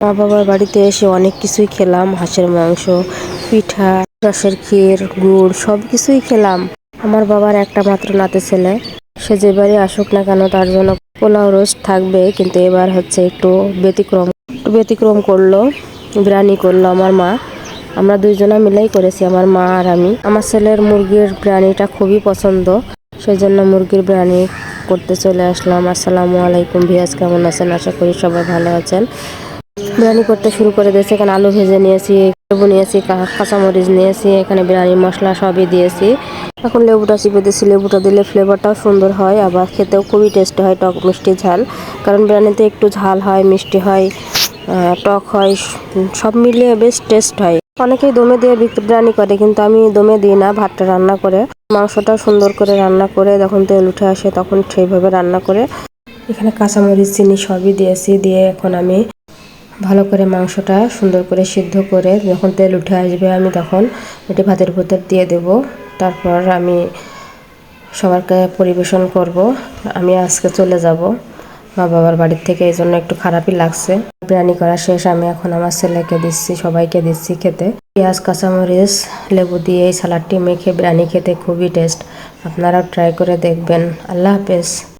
মা বাবার বাড়িতে এসে অনেক কিছুই খেলাম। হাঁসের মাংস, পিঠা রসের ক্ষীর, গুড় সব কিছুই খেলাম। আমার বাবার একটা মাত্র নাতে ছেলে। সে যে বাড়ি আসুক না কেন, তার জন্য পোলাও রোস্ট থাকবে, কিন্তু এবার হচ্ছে একটু ব্যতিক্রম ব্যতিক্রম করল, বিরিয়ানি করল আমার মা। আমরা দুইজনা মিলেই করেছি, আমার মা আর আমি। আমার ছেলের মুরগির বিরিয়ানিটা খুবই পছন্দ। সেই জন্য মুরগির বিরিয়ানি করতে চলে আসলাম। আসসালামু আলাইকুম ভিয়াজ কেমন আছেন? আশা করি সবাই ভালো আছেন। বিরিয়ানি করতে শুরু করে দিয়েছি। এখানে আলু ভেজে নিয়েছি, লেবু নিয়েছি কাঁচামরিচ নিয়েছি, এখানে বিরিয়ানি মশলা সবই দিয়েছি। এখন লেবুটা চিপে দিয়েছি। লেবুটা দিলে ফ্লেভারটাও সুন্দর হয়, আবার খেতেও খুবই টেস্ট হয়, টক মিষ্টি ঝাল। কারণ বিরিয়ানিতে একটু ঝাল হয়, মিষ্টি হয় টক হয়, সব মিলিয়ে বেশ টেস্ট হয়। অনেকেই দমে দিয়ে বিরিয়ানি করে, কিন্তু আমি দমে দিই না, ভাতটা রান্না করে। মাংসটা সুন্দর করে রান্না করে, যখন তেল উঠে আসে, তখন সেইভাবে রান্না করে। এখানে কাঁচামরিচ, চিনি সবই দিয়েছি, দিয়ে এখন আমি ভালো করে মাংসটা সুন্দর করে সিদ্ধ করে যখন তেল উঠে আসবে, আমি তখন এটি ভাতের ভেতর দিয়ে দেব। তারপর আমি সবারকে পরিবেশন করব। আমি আজকে চলে যাব। মা বাবার বাড়ির থেকে এই জন্য একটু খারাপই লাগছে। বিরিয়ানি করা শেষ, আমি এখন আমার ছেলেকে দিচ্ছি, সবাইকে দিচ্ছি খেতে। পেঁয়াজ, কাঁচামরিচ, লেবু দিয়ে এই সালাডটি মেখে বিরিয়ানি খেতে খুবই টেস্ট। আপনারাও ট্রাই করে দেখবেন। আল্লাহ হাফেজ।